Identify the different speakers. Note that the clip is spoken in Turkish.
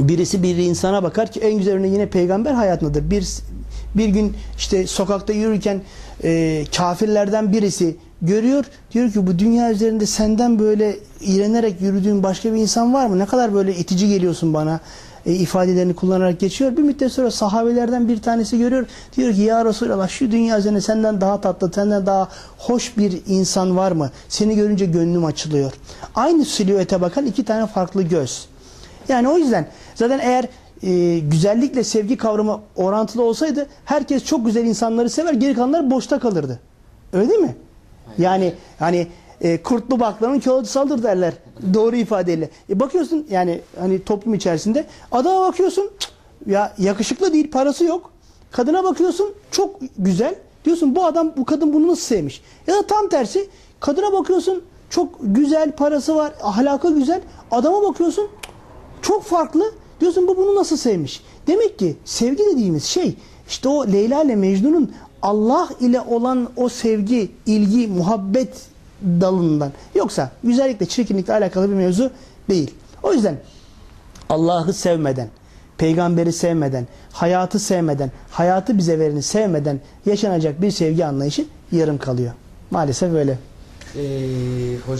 Speaker 1: birisi bir insana bakar ki en güzel örneği yine peygamber hayatındadır. Bir bir gün işte sokakta yürürken e, kafirlerden birisi görüyor. Diyor ki bu dünya üzerinde senden böyle iğrenerek yürüdüğün başka bir insan var mı? Ne kadar böyle itici geliyorsun bana e, ifadelerini kullanarak geçiyor. Bir müddet sonra sahabelerden bir tanesi görüyor. Diyor ki ya Resulallah şu dünya üzerinde senden daha tatlı, senden daha hoş bir insan var mı? Seni görünce gönlüm açılıyor. Aynı silüete bakan iki tane farklı göz. Yani o yüzden zaten eğer e, güzellikle sevgi kavramı orantılı olsaydı herkes çok güzel insanları sever, geri kalanlar boşta kalırdı. Öyle değil mi? Yani hani e, kurtlu baklavanın kağıdı saldır derler. Doğru ifadeyle. E, bakıyorsun yani hani toplum içerisinde adama bakıyorsun cık, ya yakışıklı değil, parası yok. Kadına bakıyorsun çok güzel. Diyorsun bu adam bu kadın bunu nasıl sevmiş? Ya da tam tersi kadına bakıyorsun çok güzel, parası var, ahlakı güzel. Adama bakıyorsun çok farklı. Diyorsun bu bunu nasıl sevmiş? Demek ki sevgi dediğimiz şey işte o Leyla ile Mecnun'un Allah ile olan o sevgi, ilgi, muhabbet dalından. Yoksa güzellikle, çirkinlikle alakalı bir mevzu değil. O yüzden Allah'ı sevmeden, peygamberi sevmeden, hayatı sevmeden, hayatı bize vereni sevmeden yaşanacak bir sevgi anlayışı yarım kalıyor. Maalesef öyle.
Speaker 2: Ee, hocam